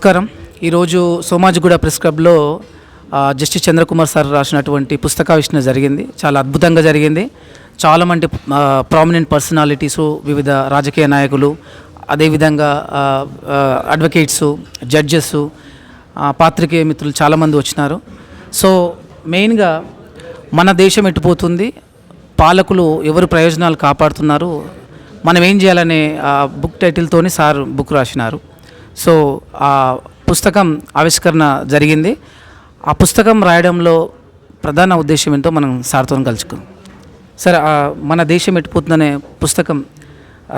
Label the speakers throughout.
Speaker 1: నమస్కారం. ఈరోజు సోమాజిగూడ ప్రెస్ క్లబ్లో జస్టిస్ చంద్రకుమార్ సార్ రాసినటువంటి పుస్తకావిష్ణ జరిగింది. చాలా అద్భుతంగా జరిగింది. చాలా మంది ప్రామినెంట్ పర్సనాలిటీసు వివిధ రాజకీయ నాయకులు అదేవిధంగా అడ్వకేట్సు జడ్జెస్ పాత్రికేయ మిత్రులు చాలామంది వచ్చినారు. సో మెయిన్గా మన దేశం ఎట్టుపోతుంది పాలకులు ఎవరు ప్రయోజనాలు కాపాడుతున్నారు మనం ఏం చేయాలనే ఆ బుక్ టైటిల్తోని సార్ బుక్ రాసినారు. సో ఆ పుస్తకం ఆవిష్కరణ జరిగింది. ఆ పుస్తకం రాయడంలో ప్రధాన ఉద్దేశం ఏంటో మనం సార్తో కలుసుకుందాం. సరే మన దేశం ఎటుపోతుందనే పుస్తకం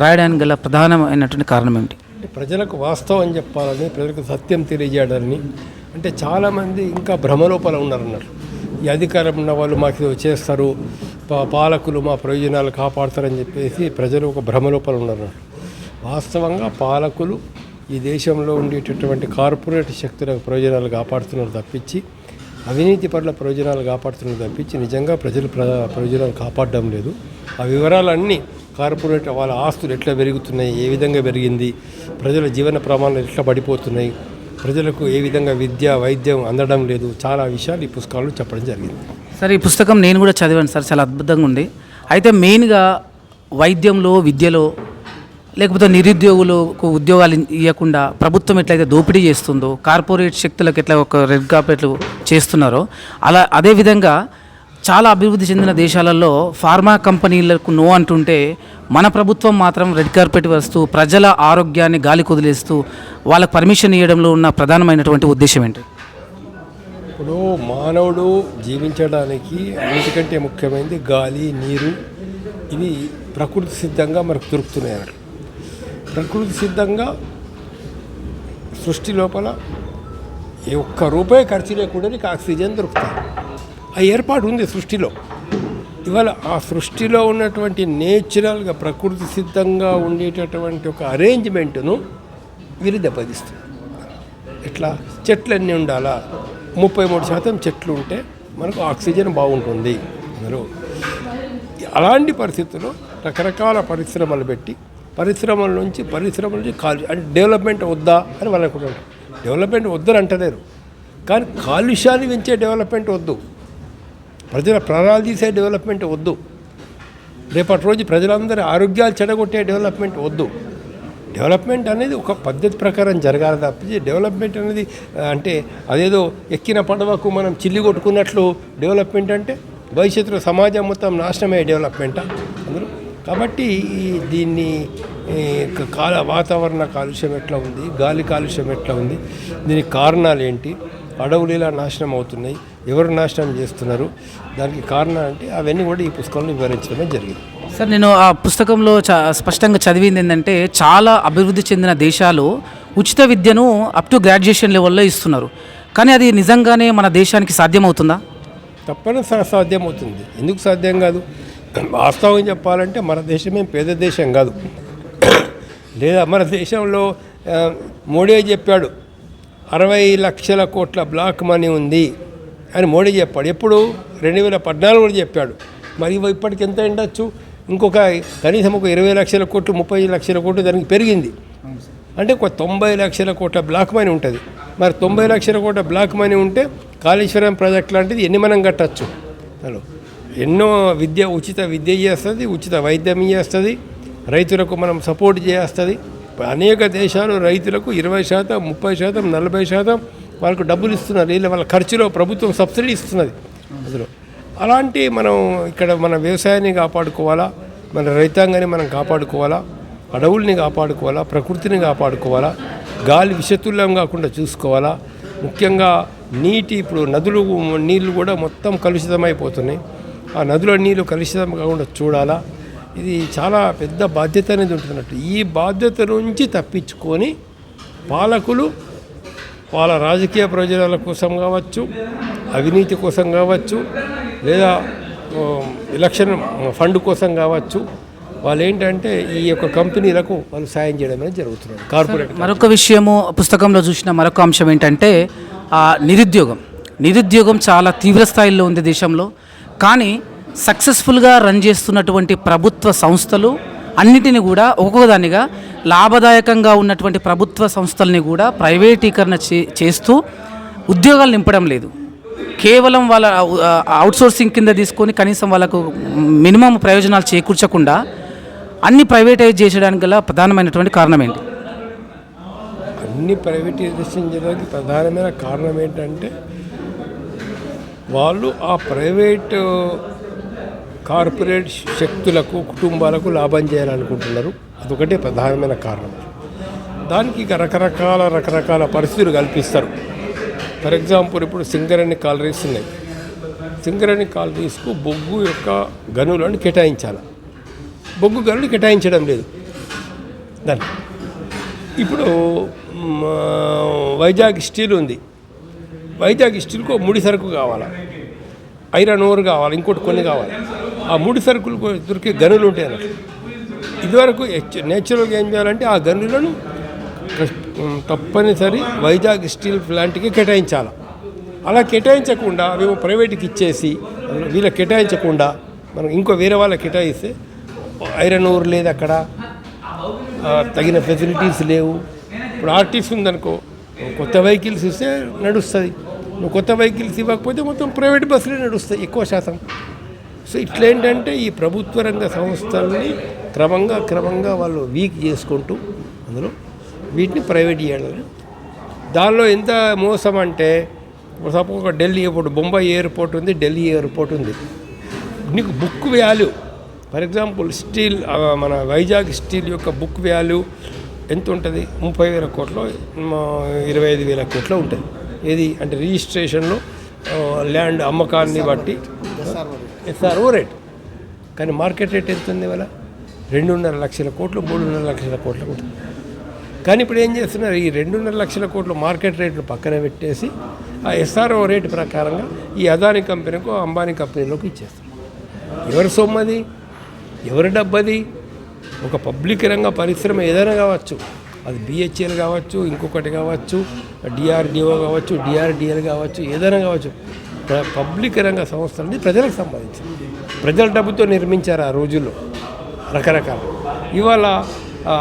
Speaker 1: రాయడానికి గల ప్రధానమైనటువంటి కారణం ఏమిటి?
Speaker 2: ప్రజలకు వాస్తవం చెప్పాలని ప్రజలకు సత్యం తెలియజేయాలని అంటే చాలామంది ఇంకా భ్రమలోపల ఉన్నారన్నారు. ఈ అధికారం ఉన్న వాళ్ళు మాకు చేస్తారు పాలకులు మా ప్రయోజనాలు కాపాడతారని చెప్పేసి ప్రజలు ఒక భ్రమలోపల ఉన్నారు. వాస్తవంగా పాలకులు ఈ దేశంలో ఉండేటటువంటి కార్పొరేట్ శక్తుల ప్రయోజనాలు కాపాడుతున్నారు తప్పించి అవినీతి పట్ల ప్రయోజనాలు కాపాడుతున్నారు తప్పించి నిజంగా ప్రజలు ప్ర ప్రయోజనాలు కాపాడడం లేదు. ఆ వివరాలన్నీ కార్పొరేట్ వాళ్ళ ఆస్తులు ఎట్లా పెరుగుతున్నాయి ఏ విధంగా పెరిగింది ప్రజల జీవన ప్రమాణాలు ఎట్లా పడిపోతున్నాయి ప్రజలకు ఏ విధంగా విద్య వైద్యం అందడం లేదు చాలా విషయాలు ఈ పుస్తకాల్లో చెప్పడం జరిగింది.
Speaker 1: సార్ ఈ పుస్తకం నేను కూడా చదివాను సార్ చాలా అద్భుతంగా ఉంది. అయితే మెయిన్గా వైద్యంలో విద్యలో లేకపోతే నిరుద్యోగులకు ఉద్యోగాలు ఇవ్వకుండా ప్రభుత్వం ఎట్లయితే దోపిడీ చేస్తుందో కార్పొరేట్ శక్తులకు ఎట్లా ఒక రెడ్ కార్పెట్లు చేస్తున్నారో అలా అదేవిధంగా చాలా అభివృద్ధి చెందిన దేశాలలో ఫార్మా కంపెనీలకు నో అంటుంటే మన ప్రభుత్వం మాత్రం రెడ్ కార్పెట్ వస్తూ ప్రజల ఆరోగ్యాన్ని గాలి కుదిలేస్తూ వాళ్ళకు పర్మిషన్ ఇవ్వడంలో ఉన్న ప్రధానమైనటువంటి ఉద్దేశం ఏంటి?
Speaker 2: ఇప్పుడు మానవుడు జీవించడానికి అన్నిటికంటే ముఖ్యమైనది గాలి నీరు. ఇవి ప్రకృతి సిద్ధంగా మనకు దొరుకుతున్నాయి అన్నట్టు ప్రకృతి సిద్ధంగా సృష్టి లోపల ఏ ఒక్క రూపాయి ఖర్చు లేకుండా నీకు ఆక్సిజన్ దొరుకుతుంది ఆ ఏర్పాటు ఉంది సృష్టిలో. ఇవాళ ఆ సృష్టిలో ఉన్నటువంటి నేచురల్గా ప్రకృతి సిద్ధంగా ఉండేటటువంటి ఒక అరేంజ్మెంట్ను వీరు దెబ్బతీస్తుంది ఎట్లా? చెట్లు అన్నీ ఉండాలా? ముప్పై మూడు శాతం చెట్లు ఉంటే మనకు ఆక్సిజన్ బాగుంటుంది. అందరూ అలాంటి పరిస్థితుల్లో రకరకాల పరిశ్రమలు పెట్టి పరిశ్రమల నుంచి పరిశ్రమల నుంచి కాలు అంటే డెవలప్మెంట్ వద్దా అని వాళ్ళు అనుకుంటారు డెవలప్మెంట్ వద్దని అంటలేరు. కానీ కాలుష్యాన్ని పెంచే డెవలప్మెంట్ వద్దు. ప్రజల ప్రాణాలు తీసే డెవలప్మెంట్ వద్దు. రేపటి రోజు ప్రజలందరి ఆరోగ్యాలు చెడగొట్టే డెవలప్మెంట్ వద్దు. డెవలప్మెంట్ అనేది ఒక పద్ధతి ప్రకారం జరగాలి తప్పించి డెవలప్మెంట్ అనేది అంటే అదేదో ఎక్కిన పడవకు మనం చిల్లి కొట్టుకున్నట్లు డెవలప్మెంట్ అంటే భవిష్యత్తులో సమాజం మొత్తం నాశనమయ్యే డెవలప్మెంటా? అందరూ కాబట్టి ఈ దీన్ని కాల వాతావరణ కాలుష్యం ఎట్లా ఉంది గాలి కాలుష్యం ఎట్లా ఉంది దీనికి కారణాలు ఏంటి అడవులు ఇలా నాశనం అవుతున్నాయి ఎవరు నాశనం చేస్తున్నారు దానికి కారణం అంటే అవన్నీ కూడా ఈ పుస్తకంలో వివరించడమే జరిగింది.
Speaker 1: సార్ నేను ఆ పుస్తకంలో చా స్పష్టంగా చదివింది ఏంటంటే చాలా అభివృద్ధి చెందిన దేశాలు ఉచిత విద్యను అప్ టు గ్రాడ్యుయేషన్ లెవెల్లో ఇస్తున్నారు. కానీ అది నిజంగానే మన దేశానికి సాధ్యమవుతుందా?
Speaker 2: తప్పనిసరి సాధ్యమవుతుంది. ఎందుకు సాధ్యం కాదు? వాస్తవం చెప్పాలంటే మన దేశమే పేద దేశం కాదు. లేదా మన దేశంలో మోడీ చెప్పాడు అరవై లక్షల కోట్ల బ్లాక్ మనీ ఉంది అని మోడీ చెప్పాడు. ఎప్పుడు? రెండు వేల పద్నాలుగులో చెప్పాడు. మరి ఇప్పటికి ఎంత ఉండొచ్చు? ఇంకొక కనీసం ఒక ఇరవై లక్షల కోట్లు ముప్పై లక్షల కోట్లు దానికి పెరిగింది. అంటే ఒక తొంభై లక్షల కోట్ల బ్లాక్ మనీ ఉంటుంది. మరి తొంభై లక్షల కోట్ల బ్లాక్ మనీ ఉంటే కాళేశ్వరం ప్రాజెక్ట్ లాంటిది ఎన్ని మనం కట్టచ్చు? హలో. ఎన్నో విద్య ఉచిత విద్య చేస్తుంది ఉచిత వైద్యం చేస్తుంది రైతులకు మనం సపోర్ట్ చేస్తుంది. అనేక దేశాలు రైతులకు ఇరవై శాతం ముప్పై శాతం నలభై శాతం వాళ్ళకు డబ్బులు ఇస్తున్నారు. వీళ్ళ వాళ్ళ ఖర్చులో ప్రభుత్వం సబ్సిడీ ఇస్తున్నది. అందులో అలాంటి మనం ఇక్కడ మన వ్యవసాయాన్ని కాపాడుకోవాలా? మన రైతాంగాన్ని మనం కాపాడుకోవాలా? అడవుల్ని కాపాడుకోవాలా? ప్రకృతిని కాపాడుకోవాలా? గాలి విషతుల్యం కాకుండా చూసుకోవాలా? ముఖ్యంగా నీటి ఇప్పుడు నదులు నీళ్ళు కూడా మొత్తం కలుషితమైపోతున్నాయి. ఆ నదిలో నీళ్ళు కలుషితం కాకుండా చూడాలా? ఇది చాలా పెద్ద బాధ్యత అనేది ఉంటుందన్నట్టు. ఈ బాధ్యత నుంచి తప్పించుకొని పాలకులు వాళ్ళ రాజకీయ ప్రయోజనాల కోసం కావచ్చు అవినీతి కోసం కావచ్చు లేదా ఎలక్షన్ ఫండ్ కోసం కావచ్చు వాళ్ళు ఏంటంటే ఈ యొక్క కంపెనీలకు వాళ్ళు సాయం చేయడం అనేది జరుగుతున్నది. కార్పొరేట్
Speaker 1: మరొక విషయము పుస్తకంలో చూసిన మరొక అంశం ఏంటంటే ఆ, నిరుద్యోగం. నిరుద్యోగం చాలా తీవ్ర స్థాయిలో ఉంది దేశంలో. కానీ సక్సెస్ఫుల్గా రన్ చేస్తున్నటువంటి ప్రభుత్వ సంస్థలు అన్నిటిని కూడా ఒక్కొక్కదానిగా లాభదాయకంగా ఉన్నటువంటి ప్రభుత్వ సంస్థల్ని కూడా ప్రైవేటీకరణ చే చేస్తూ ఉద్యోగాలు నింపడం లేదు. కేవలం వాళ్ళ అవుట్సోర్సింగ్ కింద తీసుకొని కనీసం వాళ్ళకు మినిమం ప్రయోజనాలు చేకూర్చకుండా అన్ని ప్రైవేటైజ్ చేసేయడానికి గల ప్రధానమైనటువంటి కారణం ఏంటి
Speaker 2: అన్ని ప్రైవేటైజేషన్ చేయడానికి ప్రధానమైన కారణం ఏంటంటే వాళ్ళు ఆ ప్రైవేట్ కార్పొరేట్ శక్తులకు కుటుంబాలకు లాభం చేయాలనుకుంటున్నారు. అదొకటే ప్రధానమైన కారణం. దానికి ఇక రకరకాల రకరకాల పరిస్థితులు కల్పిస్తారు. ఫర్ ఎగ్జాంపుల్ ఇప్పుడు సింగరేణి కాలరీస్ ఉన్నాయి. సింగరేణి కాలరీస్కు బొగ్గు యొక్క గనులను కేటాయించాలి. బొగ్గు గనులు కేటాయించడం లేదు. దాన్ని. ఇప్పుడు వైజాగ్ స్టీల్ ఉంది. వైజాగ్ స్టీల్కు ముడి సరుకు కావాలి? ఐరన్ ఓర్ కావాలి ఇంకోటి కొన్ని కావాలి. ఆ ముడి సరుకులు దొరికే గనులు ఉంటాయి అన్నట్టు ఇదివరకు నేచురల్గా ఏం చేయాలంటే ఆ గనులను తప్పనిసరి వైజాగ్ స్టీల్ ప్లాంట్కి కేటాయించాలి. అలా కేటాయించకుండా మేము ప్రైవేట్కి ఇచ్చేసి వీళ్ళకి కేటాయించకుండా మనం ఇంకో వేరే వాళ్ళకి కేటాయిస్తే ఐరన్ ఓర్ లేదు అక్కడ తగిన ఫెసిలిటీస్ లేవు. ఇప్పుడు ఆర్టీసీ ఉందనుకో కొత్త వెహికల్స్ ఇస్తే నడుస్తుంది. నువ్వు కొత్త వెహికల్స్ ఇవ్వకపోతే మొత్తం ప్రైవేట్ బస్సులే నడుస్తాయి ఎక్కువ శాతం. సో ఇట్లా ఏంటంటే ఈ ప్రభుత్వ రంగ సంస్థల్ని క్రమంగా క్రమంగా వాళ్ళు వీక్ చేసుకుంటూ అందులో వీటిని ప్రైవేట్ చేయాలని దానిలో ఎంత మోసం అంటే సపోజ్ ఒక ఢిల్లీ ఎయిర్పోర్ట్ బొంబాయి ఎయిర్పోర్ట్ ఉంది ఢిల్లీ ఎయిర్పోర్ట్ ఉంది. నీకు book value for example steel మన వైజాగ్ స్టీల్ యొక్క బుక్ వాల్యూ ఎంత ఉంటుంది? ముప్పై వేల కోట్లు ఇరవై ఐదు వేల కోట్లు ఉంటుంది ఏది? అంటే రిజిస్ట్రేషన్లో ల్యాండ్ అమ్మకాన్ని బట్టి. SRO rate. కానీ మార్కెట్ రేట్ ఎంత ఉంది ఇవాళ? రెండున్నర లక్షల కోట్లు మూడున్నర లక్షల కోట్ల ఉంటుంది కానీ ఇప్పుడు ఏం చేస్తున్నారు? ఈ రెండున్నర లక్షల కోట్లు మార్కెట్ రేట్లు పక్కన పెట్టేసి ఆ ఎస్ఆర్ఓ రేటు ప్రకారంగా ఈ అదాని కంపెనీకు అంబానీ కంపెనీలోకి ఇచ్చేస్తారు ఎవరి సొమ్మది ఎవరి డబ్బది ఒక పబ్లిక్ రంగ పరిశ్రమ ఏదైనా కావచ్చు. అది బిహెచ్ఎల్ కావచ్చు ఇంకొకటి కావచ్చు డిఆర్డిఓ కావచ్చు డిఆర్డిఎల్ కావచ్చు ఏదైనా కావచ్చు. ప్ర- పబ్లిక్ రంగ సంస్థలని ప్రజలకు సంబంధించింది ప్రజల డబ్బుతో నిర్మించారు ఆ రోజుల్లో రకరకాల. ఇవాళ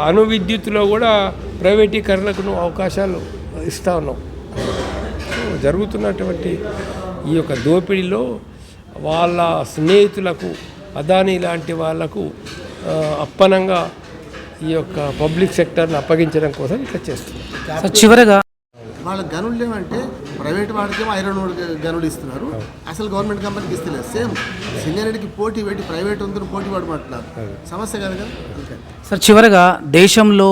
Speaker 2: అణు విద్యుత్లో కూడా ప్రైవేటీకరణకు నువ్వు అవకాశాలు ఇస్తూ ఉన్నావు జరుగుతున్నటువంటి ఈ యొక్క దోపిడీలో వాళ్ళ స్నేహితులకు అదానీ లాంటి వాళ్ళకు అప్పనంగా ఈ యొక్క పబ్లిక్ సెక్టర్ని అప్పగించడం కోసం ఇట్లా చేస్తున్నారు.
Speaker 1: చివరగా
Speaker 3: వాళ్ళ గనులు ఏమంటే ప్రైవేట్ వాడికేమో ఐరన్ ఓర్ గనులు ఇస్తున్నారు. అసలు గవర్నమెంట్ కంపెనీకి ఇస్తలేదు. సేమ్ సింగరేణికి పోటీ పెట్టి ప్రైవేట్ వంతులు పోటీ పడమంటున్నారు సమస్య కాదు కదా?
Speaker 1: సార్ చివరగా దేశంలో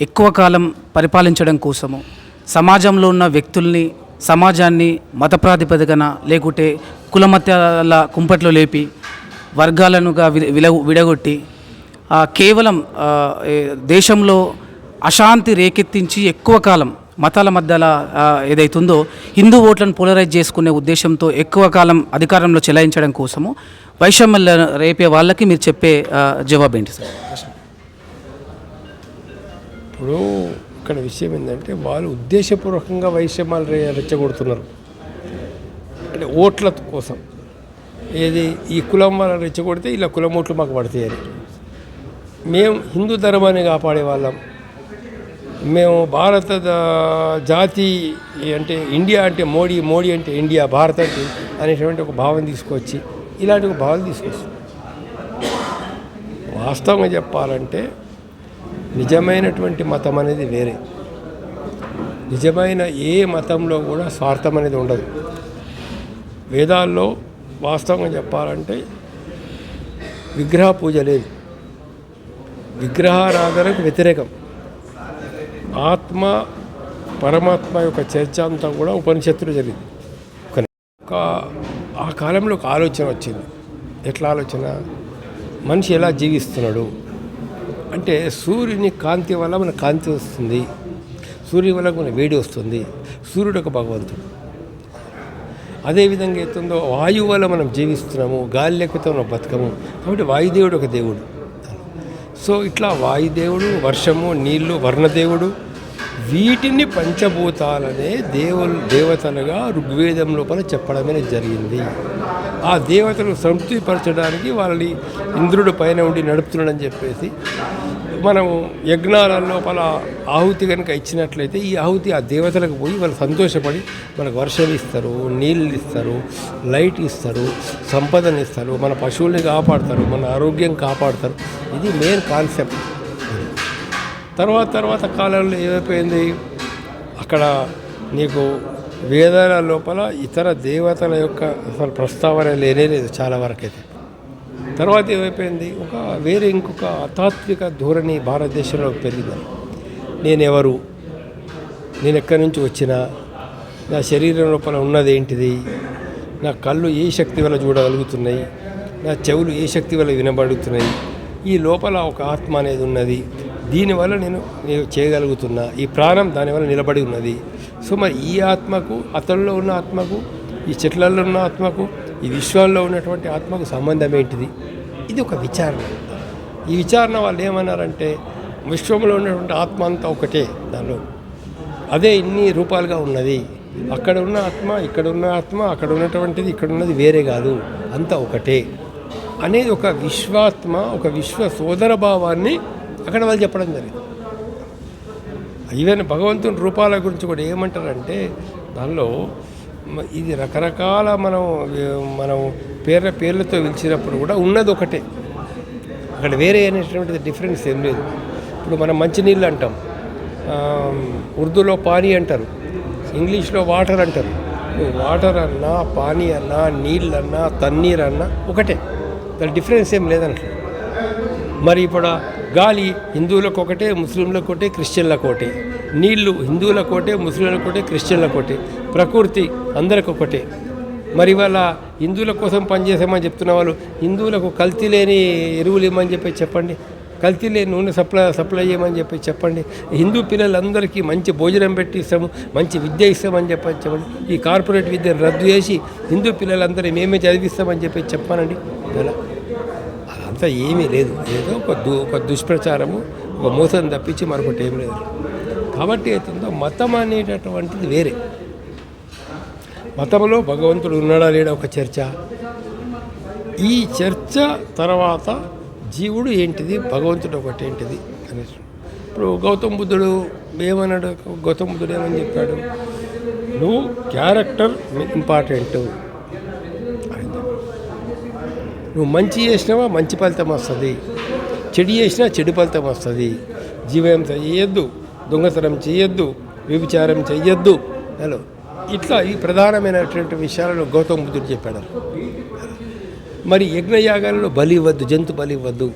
Speaker 1: ఎక్కువ కాలం పరిపాలించడం కోసము సమాజంలో ఉన్న వ్యక్తుల్ని సమాజాన్ని మత ప్రాతిపదికన లేకుంటే కులమత్యాల కుంపట్లో లేపి వర్గాలనుగా వి- విల విడగొట్టి కేవలం దేశంలో అశాంతి రేకెత్తించి ఎక్కువ కాలం మతాల మధ్యల ఏదైతుందో హిందూ ఓట్లను పోలరైజ్ చేసుకునే ఉద్దేశంతో ఎక్కువ కాలం అధికారంలో చెలాయించడం కోసము వైషమ్య రేపే వాళ్ళకి మీరు చెప్పే జవాబు ఏంటి సార్?
Speaker 2: ఇప్పుడు ఇక్కడ విషయం ఏంటంటే వాళ్ళు ఉద్దేశపూర్వకంగా వైషమ్యాలు రెచ్చగొడుతున్నారు. అంటే ఓట్ల కోసం. ఏది ఈ కులం వాళ్ళని రెచ్చగొడితే ఇలా కులం ఓట్లు మాకు పడతాయని. మేము హిందూ ధర్మాన్ని కాపాడే వాళ్ళం. మేము భారత జాతి అంటే ఇండియా అంటే మోడీ మోడీ అంటే ఇండియా భారత అంటే అనేటువంటి ఒక భావం తీసుకొచ్చి ఇలాంటి ఒక భావం తీసుకొచ్చి. వాస్తవంగా చెప్పాలంటే నిజమైనటువంటి మతం అనేది వేరే. నిజమైన ఏ మతంలో కూడా స్వార్థం అనేది ఉండదు. వేదాల్లో వాస్తవంగా చెప్పాలంటే విగ్రహ పూజ లేదు. విగ్రహారాధనకు వ్యతిరేకం. ఆత్మ పరమాత్మ యొక్క చర్చ అంతా కూడా ఉపనిషత్తులు జరిగింది. ఒక ఆ కాలంలో ఒక ఆలోచన వచ్చింది. ఎట్లా ఆలోచన? మనిషి ఎలా జీవిస్తున్నాడు? అంటే సూర్యుని కాంతి వల్ల మన కాంతి వస్తుంది. సూర్యుని వల్ల మన వేడి వస్తుంది. సూర్యుడు ఒక భగవంతుడు. అదేవిధంగా అవుతుందో వాయువు వల్ల మనం జీవిస్తున్నాము. గాలి లేకపోతే మనం బతకము. కాబట్టి వాయుదేవుడు ఒక దేవుడు. సో ఇట్లా వాయుదేవుడు వర్షము నీళ్ళు వర్ణదేవుడు వీటిని పంచభూతాలనే దేవులు దేవతలుగా ఋగ్వేదం లోపల చెప్పడమే జరిగింది. ఆ దేవతలు సంతృప్తిపరచడానికి వాళ్ళని ఇంద్రుడు పైన ఉండి నడుపుతున్నాడని చెప్పేసి మనం యజ్ఞాల లోపల ఆహుతి కనుక ఇచ్చినట్లయితే ఈ ఆహుతి ఆ దేవతలకు పోయి వాళ్ళు సంతోషపడి మనకు వర్షం ఇస్తారు నీళ్ళు ఇస్తారు లైట్ ఇస్తారు సంపదను ఇస్తారు మన పశువుల్ని కాపాడతారు మన ఆరోగ్యం కాపాడతారు. ఇది మెయిన్ కాన్సెప్ట్ తర్వాత తర్వాత కాలంలో ఏమైపోయింది? అక్కడ నీకు వేదాల లోపల ఇతర దేవతల యొక్క అసలు ప్రస్తావన లేనే లేదు చాలా వరకు అయితే తర్వాత ఏమైపోయింది? ఒక వేరే ఇంకొక అతాత్విక ధోరణి భారతదేశంలో పెరిగిందని నేనెవరు? నేను ఎక్కడి నుంచి వచ్చినా నా శరీరం లోపల ఉన్నది ఏంటిది? నా కళ్ళు ఏ శక్తి వల్ల చూడగలుగుతున్నాయి? నా చెవులు ఏ శక్తి వల్ల వినబడుతున్నాయి? ఈ లోపల ఒక ఆత్మ అనేది ఉన్నది. దీనివల్ల నేను నేను చేయగలుగుతున్నా. ఈ ప్రాణం దానివల్ల నిలబడి ఉన్నది. సో మరి ఈ ఆత్మకు అతనిలో ఉన్న ఆత్మకు ఈ చెట్లలో ఉన్న ఆత్మకు ఈ విశ్వంలో ఉన్నటువంటి ఆత్మకు సంబంధం ఏంటిది? ఇది ఒక విచారణ. ఈ విచారణ వాళ్ళు ఏమన్నారంటే విశ్వంలో ఉన్నటువంటి ఆత్మ అంతా ఒకటే దానిలో. అదే ఇన్ని రూపాలుగా ఉన్నది. అక్కడ ఉన్న ఆత్మ ఇక్కడ ఉన్న ఆత్మ అక్కడ ఉన్నటువంటిది ఇక్కడ ఉన్నది వేరే కాదు. అంతా ఒకటే. అనేది ఒక విశ్వాత్మ ఒక విశ్వ సోదర భావాన్ని అక్కడ వాళ్ళు చెప్పడం జరిగింది. ఈవెన్ భగవంతుని రూపాల గురించి కూడా ఏమంటారంటే దానిలో ఇది రకరకాల మనం మనం పేర్ల పేర్లతో పిలిచినప్పుడు కూడా ఉన్నది ఒకటే. అక్కడ వేరే అనేటువంటిది డిఫరెన్స్ ఏం లేదు. ఇప్పుడు మనం మంచినీళ్ళు అంటాం. ఉర్దూలో పానీ అంటారు. ఇంగ్లీష్లో వాటర్ అంటారు. వాటర్ అన్నా పానీ అన్నా నీళ్ళు తన్నీర్ అన్నా ఒకటే. దాని డిఫరెన్స్ ఏం లేదంటారు మరి ఇప్పుడు గాలి హిందువులకు ఒకటే ముస్లింలకు ఒకటే క్రిస్టియన్లకు ఒకటే. నీళ్ళు హిందువులకు ఒకటే ముస్లింలకు ఒకటే క్రిస్టియన్లకు ఒకటే. ప్రకృతి అందరికి ఒకటే. మరి ఇవాళ హిందువుల కోసం పనిచేసామని చెప్తున్న వాళ్ళు హిందువులకు కల్తీ లేని ఎరువులు ఇవ్వమని చెప్పి చెప్పండి. కల్తీ లేని నూనె సప్లై సప్లై చేయమని చెప్పి చెప్పండి. హిందూ పిల్లలందరికీ మంచి భోజనం పెట్టి ఇస్తాము మంచి విద్య ఇస్తామని చెప్పి చెప్పండి. ఈ కార్పొరేట్ విద్యను రద్దు చేసి హిందూ పిల్లలందరూ మేమే చదివిస్తామని చెప్పి చెప్పానండి. ఇలా అదంతా ఏమీ లేదు. ఏదో ఒక దు ఒక దుష్ప్రచారము ఒక మోసం తప్పించి మరొకటి ఏం లేదు. కాబట్టి అవుతుందో మతం అనేటటువంటిది వేరే. మతంలో భగవంతుడు ఉన్నాడా లేడా ఒక చర్చ? ఈ చర్చ తర్వాత జీవుడు ఏంటిది? భగవంతుడు ఒకటి ఏంటిది అనేసి ఇప్పుడు గౌతమ్ బుద్ధుడు ఏమన్నాడు? గౌతమ్ బుద్ధుడు ఏమని చెప్పాడు? నువ్వు క్యారెక్టర్ ఇంపార్టెంట్. నువ్వు మంచి చేసినావా? మంచి ఫలితం వస్తుంది. చెడు చేసినా చెడు ఫలితం వస్తుంది. జీవం చేయొద్దు దొంగతనం చేయొద్దు వ్యభిచారం చేయొద్దు. హలో. ఇట్లా ఈ ప్రధానమైనటువంటి విషయాలను గౌతమ బుద్ధుడు చెప్పాడు. మరి యజ్ఞయాగాలలో బలి ఇవ్వద్దు జంతు బలి ఇవ్వద్దు.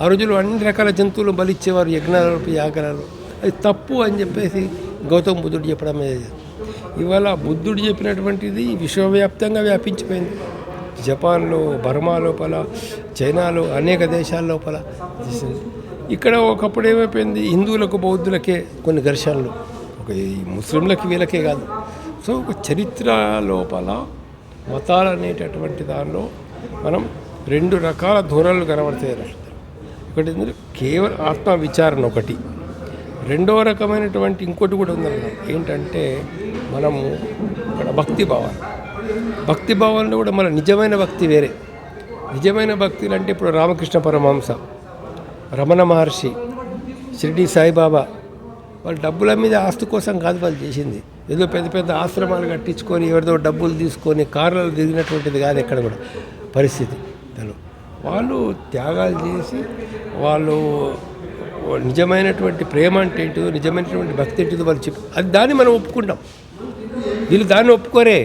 Speaker 2: ఆ రోజుల్లో అన్ని రకాల జంతువులు బలి ఇచ్చేవారు యజ్ఞాలలో యాగాలలో అది తప్పు అని చెప్పేసి గౌతమ బుద్ధుడు చెప్పడం ఇవాళ బుద్ధుడు చెప్పినటువంటిది విశ్వవ్యాప్తంగా వ్యాపించిపోయింది. జపాన్లో బర్మా లోపల చైనాలో అనేక దేశాల లోపల. ఇక్కడ ఒకప్పుడు ఏమైపోయింది? హిందువులకు బౌద్ధులకే కొన్ని ఘర్షణలు. ఒక ఈ ముస్లింలకి వీళ్ళకే కాదు. సో ఒక చరిత్ర లోపల మతాలు అనేటటువంటి దానిలో మనం రెండు రకాల ధోరణులు కనబడతాయి ఒకటి ఏంటంటే కేవలం ఆత్మ విచారణ ఒకటి. రెండవ రకమైనటువంటి ఇంకోటి కూడా ఉందన్నమాట ఏంటంటే మనము ఇక్కడ భక్తి భావాలు. భక్తి భావంలో కూడా మన నిజమైన భక్తి వేరే. నిజమైన భక్తులు అంటే ఇప్పుడు రామకృష్ణ పరమహంస రమణ మహర్షి షిరిడి సాయిబాబా. వాళ్ళు డబ్బుల మీద ఆస్తి కోసం కాదు వాళ్ళు చేసింది. ఏదో పెద్ద పెద్ద ఆశ్రమాలు కట్టించుకొని ఎవరిదో డబ్బులు తీసుకొని కార్లలో దిగినటువంటిది కాదు ఎక్కడ కూడా పరిస్థితి. తను వాళ్ళు త్యాగాలు చేసి వాళ్ళు నిజమైనటువంటి ప్రేమ అంటే ఏంటిదో నిజమైనటువంటి భక్తి ఏంటిదో వాళ్ళు చెప్పి అది దాన్ని మనం ఒప్పుకుంటాం. వీళ్ళు దాన్ని ఒప్పుకోరే.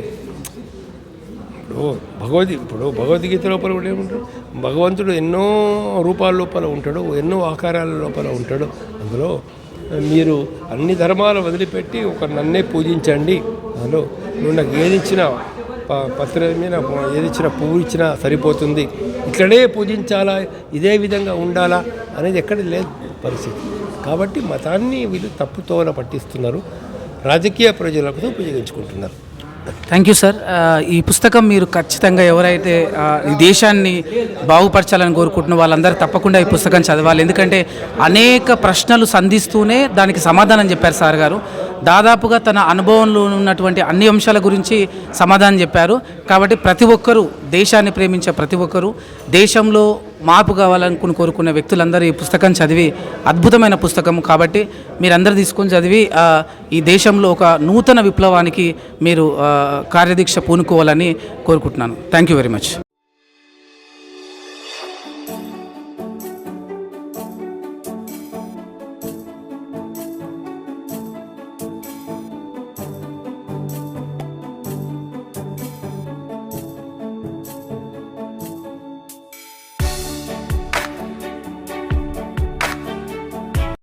Speaker 2: ఇప్పుడు భగవద్ ఇప్పుడు భగవద్గీత లోపల కూడా ఏముంటాడు భగవంతుడు ఎన్నో రూపాల లోపల ఉంటాడు ఎన్నో ఆకారాల లోపల ఉంటాడు. అందులో మీరు అన్ని ధర్మాలు వదిలిపెట్టి ఒక నన్నే పూజించండి. హలో నువ్వు నాకు ఏది ఇచ్చినా ప- పత్రం మీద ఏది ఇచ్చినా పువ్వు ఇచ్చినా సరిపోతుంది. ఇట్లనే పూజించాలా? ఇదే విధంగా ఉండాలా? అనేది ఎక్కడ లేదు పరిస్థితి. కాబట్టి మతాన్ని వీళ్ళు తప్పుతోన పట్టిస్తున్నారు. రాజకీయ ప్రజలకు ఉపయోగించుకుంటున్నారు
Speaker 1: థ్యాంక్ యూ సార్ ఈ పుస్తకం మీరు ఖచ్చితంగా ఎవరైతే ఈ దేశాన్ని బాగుపరచాలని కోరుకుంటున్న వాళ్ళందరూ తప్పకుండా ఈ పుస్తకం చదవాలి. ఎందుకంటే అనేక ప్రశ్నలు సంధిస్తూనే దానికి సమాధానం చెప్పారు సార్ గారు. దాదాపుగా తన అనుభవంలో ఉన్నటువంటి అన్ని అంశాల గురించి సమాధానం చెప్పారు. కాబట్టి ప్రతి ఒక్కరూ దేశాన్ని ప్రేమించే ప్రతి ఒక్కరూ దేశంలో మార్పు కావాలనుకుని కోరుకున్న వ్యక్తులందరూ ఈ పుస్తకం చదివి అద్భుతమైన పుస్తకం కాబట్టి మీరందరూ తీసుకొని చదివి ఈ దేశంలో ఒక నూతన విప్లవానికి మీరు కార్యదీక్ష పూనుకోవాలని కోరుకుంటున్నాను. Thank you very much